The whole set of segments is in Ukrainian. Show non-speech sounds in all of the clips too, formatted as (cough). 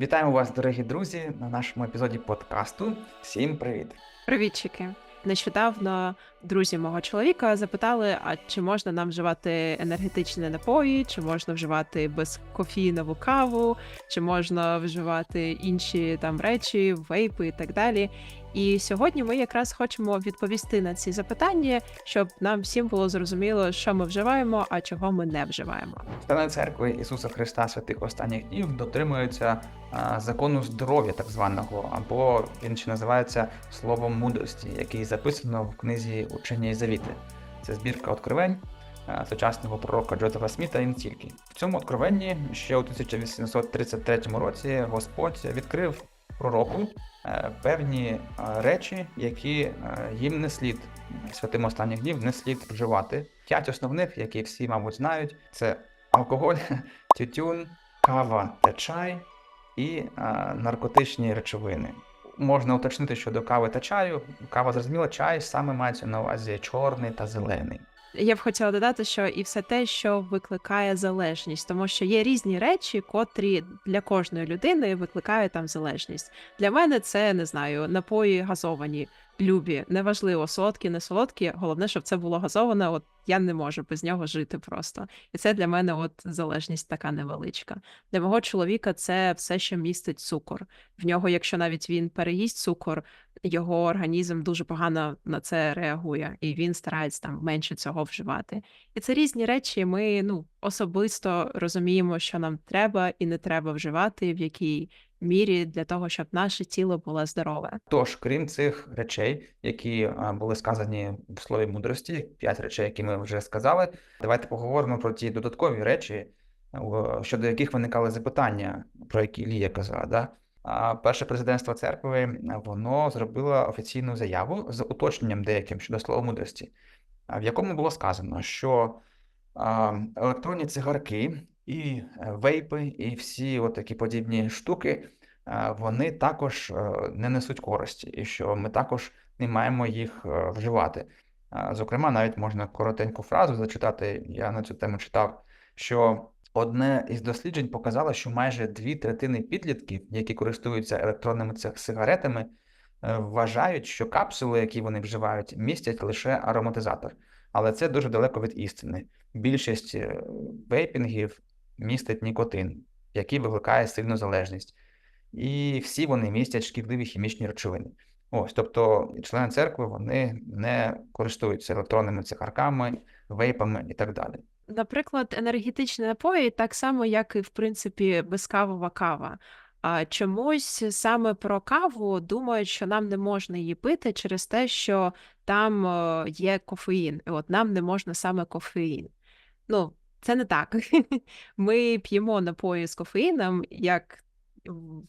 Вітаємо вас, дорогі друзі, на нашому епізоді подкасту. Всім привіт! Привітчики. Нещодавно друзі мого чоловіка запитали, а чи можна нам вживати енергетичні напої, чи можна вживати безкофійнову каву, чи можна вживати інші там речі, вейпи і так далі. І сьогодні ми якраз хочемо відповісти на ці запитання, щоб нам всім було зрозуміло, що ми вживаємо, а чого ми не вживаємо. Члени церкви Ісуса Христа святих останніх днів дотримуються а, закону здоров'я, так званого, або він ще називається словом мудрості, який записано в книзі Учення і Завіти. Це збірка откровень сучасного пророка Джозефа Сміта і не тільки. В цьому откровенні ще у 1833 році Господь відкрив пророку е, певні е, речі, які е, їм не слід святим останніх днів не слід вживати. П'ять основних, які всі, мабуть, знають, це алкоголь, (laughs) тютюн, кава та чай і наркотичні речовини. Можна уточнити щодо кави та чаю. Кава зрозуміла, чай саме мається на увазі чорний та зелений. Я б хотіла додати, що і все те, що викликає залежність, тому що є різні речі, котрі для кожної людини викликають там залежність. Для мене це не знаю, напої газовані, любі, неважливо, солодкі, не солодкі. Головне, щоб це було газоване. От я не можу без нього жити просто. І це для мене от залежність така невеличка. Для мого чоловіка це все, що містить цукор. В нього, якщо навіть він переїсть цукор, його організм дуже погано на це реагує, і він старається там менше цього вживати. І це різні речі. Ми ну особисто розуміємо, що нам треба і не треба вживати, в якій мірі для того, щоб наше тіло було здорове. Тож, крім цих речей, які були сказані в слові мудрості, п'ять речей, які ми вже сказали, давайте поговоримо про ті додаткові речі, щодо яких виникали запитання, про які Лія казала. Да? Перше президентство церкви воно зробило офіційну заяву з уточненням деяким щодо слова мудрості, в якому було сказано, що електронні цигарки і е, вейпи, і всі такі подібні штуки, вони також е, не несуть користі, і що ми також не маємо їх е, вживати. Зокрема, навіть можна коротеньку фразу зачитати. Я на цю тему читав, що одне із досліджень показало, що майже дві третини підлітків, які користуються електронними сигаретами, е, вважають, що капсули, які вони вживають, містять лише ароматизатор. Але це дуже далеко від істини. Більшість е, вейпінгів містить нікотин, який викликає сильну залежність. І всі вони містять шкідливі хімічні речовини. Ось, тобто члени церкви вони не користуються електронними цигарками, вейпами і так далі. Наприклад, енергетичні напої, так само, як і в принципі безкавова кава. А чомусь саме про каву думають, що нам не можна її пити через те, що там е, є кофеїн, і от нам не можна саме кофеїн. Ну, це не так. (laughs) Ми п'ємо напої з кофеїном, як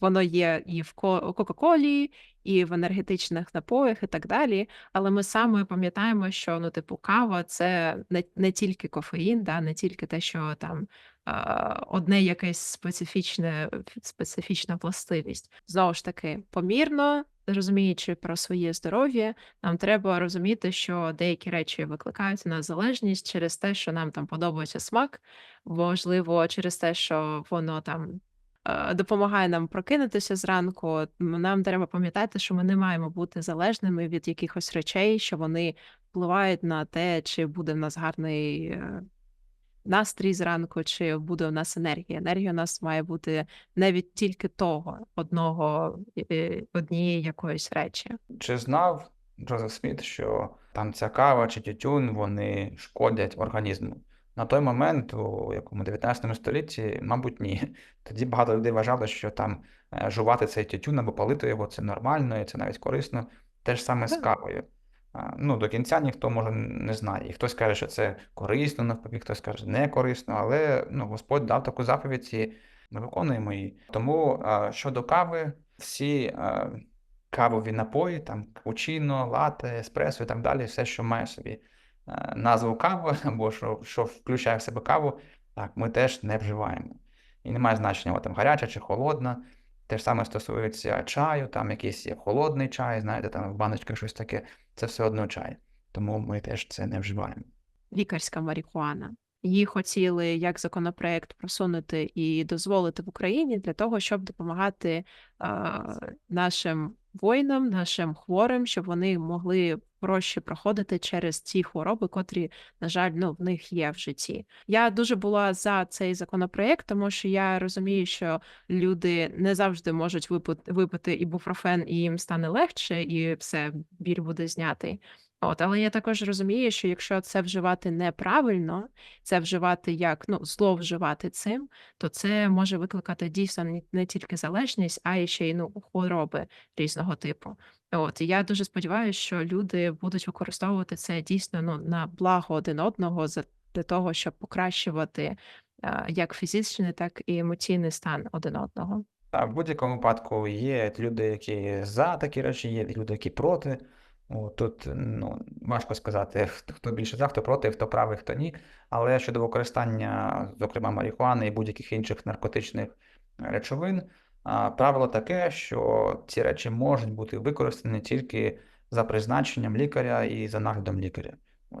воно є і в Кока-Колі, і в енергетичних напоях, і так далі. Але ми саме пам'ятаємо, що ну, типу, кава це не, не тільки кофеїн, да, не тільки те, що там одне якесь специфічне, специфічна властивість. Знову ж таки, помірно. Розуміючи про своє здоров'я, нам треба розуміти, що деякі речі викликають у нас залежність через те, що нам там подобається смак, можливо, через те, що воно там допомагає нам прокинутися зранку. Нам треба пам'ятати, що ми не маємо бути залежними від якихось речей, що вони впливають на те, чи буде в нас гарний е, настрій зранку, чи буде у нас енергія. Енергія у нас має бути не від тільки того одного е, однієї якоїсь речі. Чи знав Джозеф Сміт, що там ця кава чи тютюн вони шкодять організму? На той момент, у якому 19 столітті, мабуть, ні. (laughs) Тоді багато людей вважали, що там е, жувати цей тютюн або палити його це нормально і це навіть корисно. Те ж саме з кавою. Ну, до кінця ніхто може не знає. І хтось каже, що це корисно, навпаки, хтось каже, що не корисно, але ну, Господь дав таку заповідь, і ми виконуємо її. Тому щодо кави, всі кавові напої, там капучино, лате, еспресо і так далі, все, що має собі назву кави, (laughs) або що, що включає в себе каву, так, ми теж не вживаємо. І немає значення, от там гаряча чи холодна. Те ж саме стосується чаю, там якийсь є холодний чай, знаєте, там в баночках щось таке, це все одно чай. Тому ми теж це не вживаємо. Лікарська марихуана. їх хотіли як законопроект просунути і дозволити в Україні для того, щоб допомагати а, нашим воїнам, нашим хворим, щоб вони могли проще проходити через ті хвороби, котрі, на жаль, ну, в них є в житті. Я дуже була за цей законопроект, тому що я розумію, що люди не завжди можуть випити, випити ібупрофен, і їм стане легше, і все, біль буде знятий. От, але я також розумію, що якщо це вживати неправильно, це вживати як ну, зловживати цим, то це може викликати дійсно не- тільки залежність, а й ще й ну, хвороби різного типу. От і я дуже сподіваюся, що люди будуть використовувати це дійсно ну, на благо один одного за для того, щоб покращувати як фізичний, так і емоційний стан один одного. Та в будь-якому випадку є люди, які за такі речі, є люди, які проти. О, Тут ну, важко сказати, хто більше за, хто проти, хто правий, хто ні. Але щодо використання, зокрема, марихуани і будь-яких інших наркотичних речовин, правило таке, що ці речі можуть бути використані тільки за призначенням лікаря і за наглядом лікаря.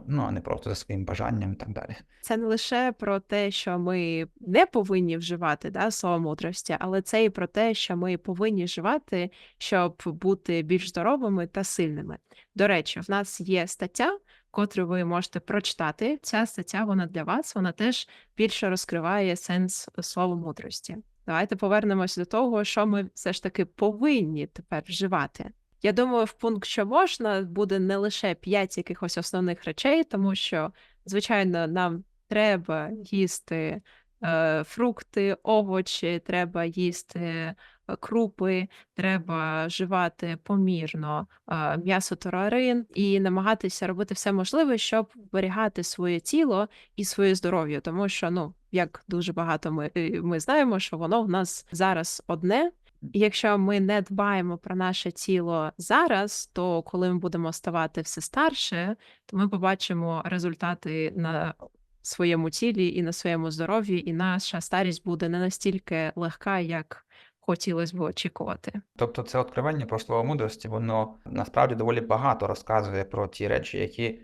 Ну, а не просто за своїм бажанням і так далі. Це не лише про те, що ми не повинні вживати да, слово мудрості, але це і про те, що ми повинні вживати, щоб бути більш здоровими та сильними. До речі, в нас є стаття, котру ви можете прочитати. Ця стаття вона для вас, вона теж більше розкриває сенс слова мудрості. Давайте повернемось до того, що ми все ж таки повинні тепер вживати. Я думаю, в пункт, що можна, буде не лише п'ять якихось основних речей, тому що, звичайно, нам треба їсти е, фрукти, овочі, треба їсти крупи, треба вживати помірно е, м'ясо тварин і намагатися робити все можливе, щоб вберігати своє тіло і своє здоров'я, тому що, ну, як дуже багато ми, е, ми знаємо, що воно в нас зараз одне. Якщо ми не дбаємо про наше тіло зараз, то коли ми будемо ставати все старше, то ми побачимо результати на своєму тілі і на своєму здоров'ї, і наша старість буде не настільки легка, як хотілося б очікувати. Тобто це откровення про слово мудрості, воно насправді доволі багато розказує про ті речі, які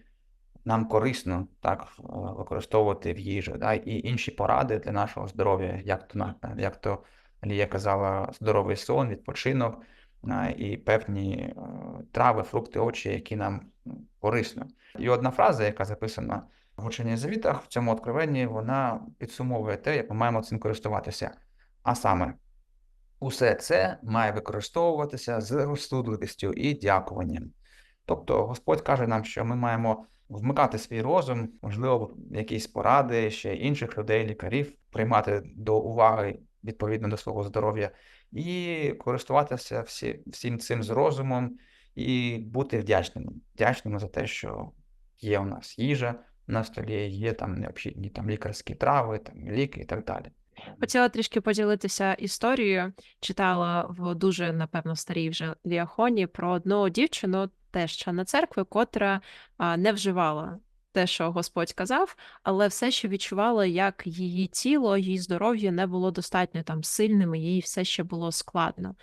нам корисно так е, використовувати в їжі, да, і інші поради для нашого здоров'я, як то як то Лія казала, здоровий сон, відпочинок і певні е, трави, фрукти, овочі, які нам корисно. І одна фраза, яка записана в ученні завітах, в цьому откровенні, вона підсумовує те, як ми маємо цим користуватися. А саме, Усе це має використовуватися з розсудливістю і дякуванням. Тобто Господь каже нам, що ми маємо вмикати свій розум, можливо, якісь поради ще інших людей, лікарів, приймати до уваги відповідно до свого здоров'я і користуватися всі, всім цим з розумом і бути вдячними. Вдячними за те, що є у нас їжа на столі, є там необхідні там лікарські трави, там ліки і так далі. Хотіла трішки поділитися історією. Читала в дуже, напевно, старій вже Ліахоні про одну дівчину, теж члена церкви, котра не вживала те, що Господь казав, але все ще відчувала, як її тіло, її здоров'я не було достатньо там сильним, і їй все ще було складно.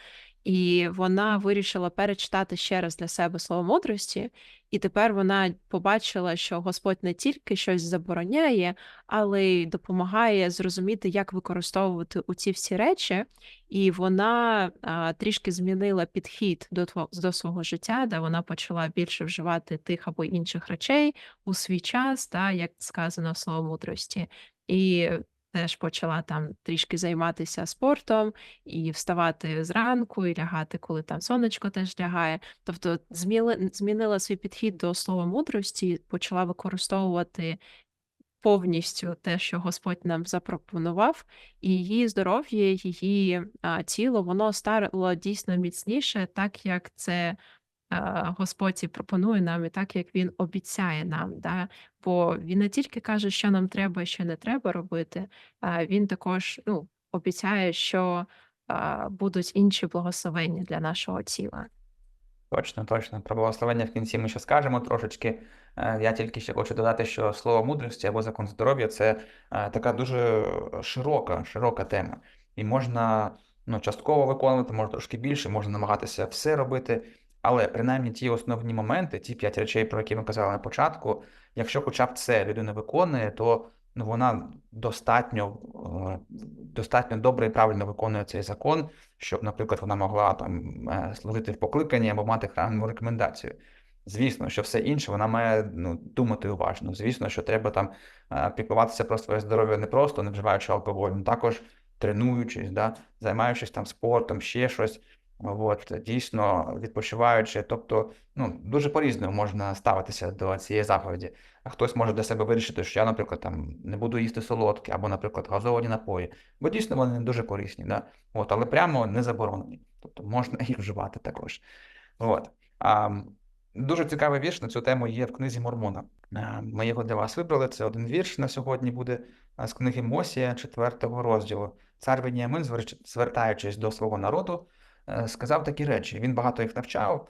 І вона вирішила перечитати ще раз для себе слово мудрості, і тепер вона побачила, що Господь не тільки щось забороняє, але й допомагає зрозуміти, як використовувати у всі речі, і вона а, трішки змінила підхід до до свого життя, де вона почала більше вживати тих або інших речей у свій час, та як сказано слово мудрості, і теж почала там трішки займатися спортом і вставати зранку, і лягати, коли там сонечко теж лягає. Тобто зміли, змінила свій підхід до слова мудрості, почала використовувати повністю те, що Господь нам запропонував, і її здоров'я, її а, тіло, воно стало дійсно міцніше, так як це Господь і пропонує нам, і так як Він обіцяє нам. Да? Бо він не тільки каже, що нам треба що не треба робити, а він також ну, обіцяє, що будуть інші благословення для нашого тіла. Точно, точно. Про благословення в кінці ми ще скажемо трошечки. Е, Я тільки ще хочу додати, що слово мудрості або закон здоров'я це е, така дуже широка, широка тема. І можна ну, частково виконувати, можна трошки більше, можна намагатися все робити. Але принаймні ті основні моменти, ті п'ять речей, про які ми казали на початку, якщо хоча б це людина виконує, то ну, вона достатньо, е, достатньо добре і правильно виконує цей закон, щоб, наприклад, вона могла там е, служити в покликанні або мати храмову рекомендацію. Звісно, що все інше вона має ну, думати уважно. Звісно, що треба там е, піклуватися про своє здоров'я не просто не вживаючи алкоголь, ну також тренуючись, да, займаючись там спортом, ще щось. От, дійсно відпочиваючи, тобто ну, дуже по-різному можна ставитися до цієї заповіді. А хтось може для себе вирішити, що я, наприклад, там не буду їсти солодкі або, наприклад, газовані напої, бо дійсно вони не дуже корисні, да? От, але прямо не заборонені. Тобто можна (laughs) їх вживати також. От. А, дуже цікавий вірш на цю тему є в книзі Мормона. А, Ми його для вас вибрали. Це один вірш на сьогодні буде з книги Мосія, 4 розділу. Цар Веніамин, звер- звертаючись до свого народу, сказав такі речі. Він багато їх навчав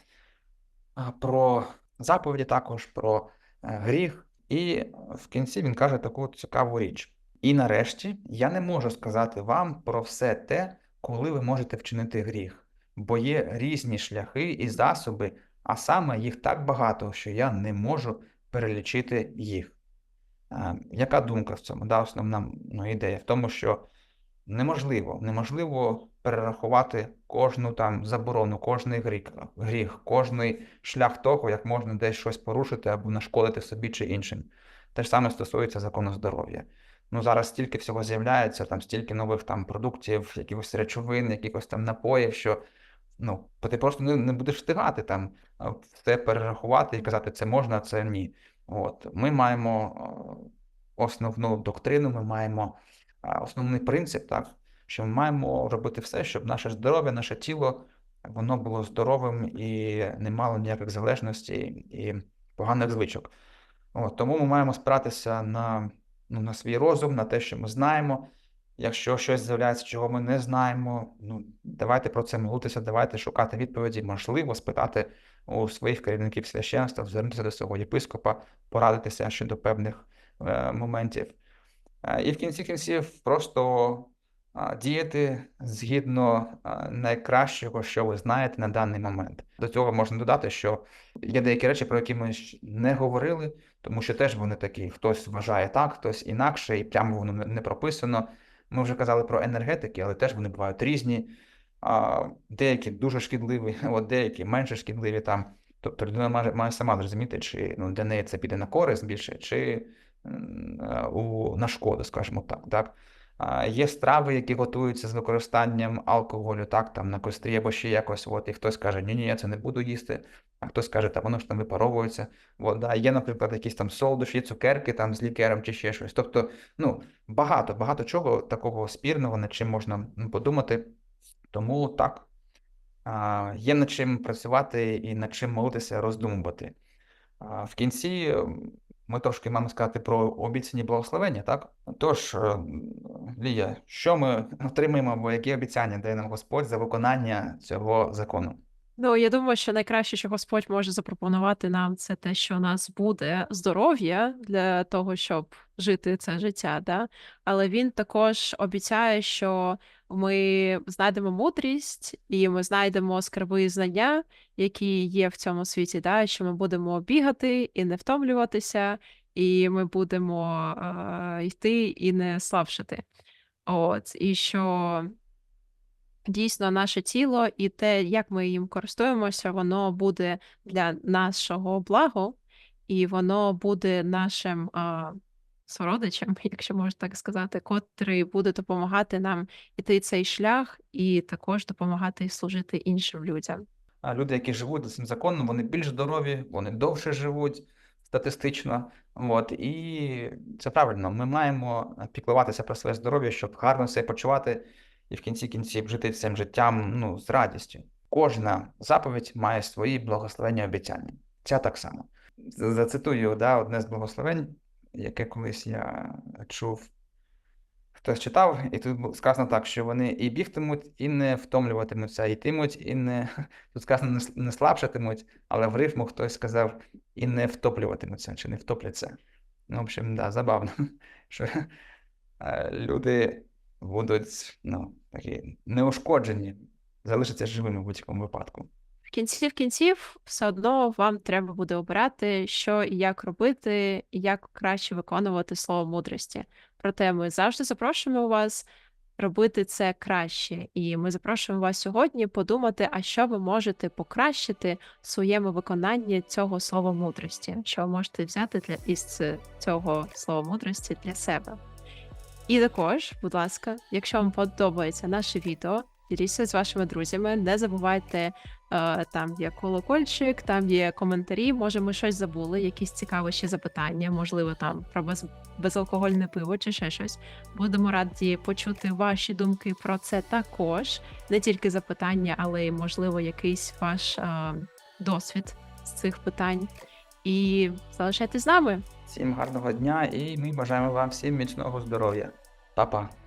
про заповіді, також про е, гріх. І в кінці він каже таку цікаву річ. І нарешті я не можу сказати вам про все те, коли ви можете вчинити гріх, бо є різні шляхи і засоби, а саме їх так багато, що я не можу перелічити їх. Яка думка в цьому? Да, основна ну, ідея в тому, що неможливо, неможливо перерахувати кожну там заборону, кожний гріх, гріх, кожний шлях того, як можна десь щось порушити або нашкодити собі чи іншим. Те ж саме стосується закону здоров'я. Ну, зараз стільки всього з'являється, там стільки нових там продуктів, якихось речовин, якихось там напоїв, що ну, ти просто не, не будеш встигати там все перерахувати і казати, це можна, це ні. От. Ми маємо основну доктрину, ми маємо основний принцип, так, що ми маємо робити все, щоб наше здоров'я, наше тіло, воно було здоровим і не мало ніяких залежностей і поганих звичок. От, тому ми маємо спиратися на, ну, на свій розум, на те, що ми знаємо. Якщо щось з'являється, чого ми не знаємо, ну давайте про це молитися, давайте шукати відповіді, можливо, спитати у своїх керівників священства, звернутися до свого єпископа, порадитися щодо певних е, моментів. І в кінці кінців просто діяти згідно найкращого, що ви знаєте на даний момент. До цього можна додати, що є деякі речі, про які ми не говорили, тому що теж вони такі: хтось вважає так, хтось інакше, і прямо воно не- прописано. Ми вже казали про енергетики, але теж вони бувають різні. Деякі дуже шкідливі, (laughs) от деякі менше шкідливі там. Тобто людина має, сама зрозуміти, чи ну, для неї це піде на користь більше, чи у, на шкоду, скажімо так. так? Є страви, які готуються з використанням алкоголю, так, там на кострі або ще якось. От, і хтось каже, ні, ні, я це не буду їсти, а хтось каже, та воно ж там випаровується. От, да. Є, наприклад, якісь там солодощі, цукерки там з лікером чи ще щось. Тобто, ну, багато, багато чого такого спірного, над чим можна подумати. Тому так, є над чим працювати і над чим молитися, роздумувати. В кінці ми трошки маємо сказати про обіцяні благословення, так? Тож, е, Лія, що ми отримаємо, або які обіцяння дає нам Господь за виконання цього закону? Ну, я думаю, що найкраще, що Господь може запропонувати нам, це те, що у нас буде здоров'я для того, щоб жити це життя, да? але він також обіцяє, що ми знайдемо мудрість і ми знайдемо скарби знання, які є в цьому світі, да? що ми будемо бігати і не втомлюватися, і ми будемо е, йти і не слабшати. От, і що дійсно наше тіло і те, як ми їм користуємося, воно буде для нашого благо, і воно буде нашим а, сородичем, (laughs) якщо можна так сказати, котрий буде допомагати нам іти цей шлях і також допомагати служити іншим людям. А люди, які живуть за цим законом, вони більш здорові, вони довше живуть статистично. От, і це правильно. Ми маємо піклуватися про своє здоров'я, щоб гарно себе почувати і в кінці кінців жити цим життям ну, з радістю. Кожна заповідь має свої благословення обіцяння. Ця так само. Зацитую да, одне з благословень, яке колись я чув. Хтось читав, і тут сказано так, що вони і бігтимуть, і не втомлюватимуться, і йтимуть, і не (laughs) тут сказано не, слабшатимуть, але в рифму хтось сказав і не втоплюватимуться, чи не втопляться. Ну, в общем, да, забавно, (laughs) що е, люди будуть ну, такі неушкоджені, залишаться живими в будь-якому випадку. Кінці в кінців все одно вам треба буде обирати, що і як робити, і як краще виконувати слово мудрості. Проте ми завжди запрошуємо вас робити це краще. І ми запрошуємо вас сьогодні подумати, а що ви можете покращити в своєму виконанні цього слова мудрості, що ви можете взяти для із цього слова мудрості для себе. І також, будь ласка, якщо вам подобається наше відео, діліться з вашими друзями. Не забувайте, е, там є колокольчик, там є коментарі. Може, ми щось забули, якісь цікаві ще запитання, можливо, там про без, безалкогольне пиво чи ще щось. Будемо раді почути ваші думки про це також. Не тільки запитання, але й, можливо, якийсь ваш е, досвід з цих питань. І залишайтесь з нами. Всім гарного дня і ми бажаємо вам всім міцного здоров'я. Па-па!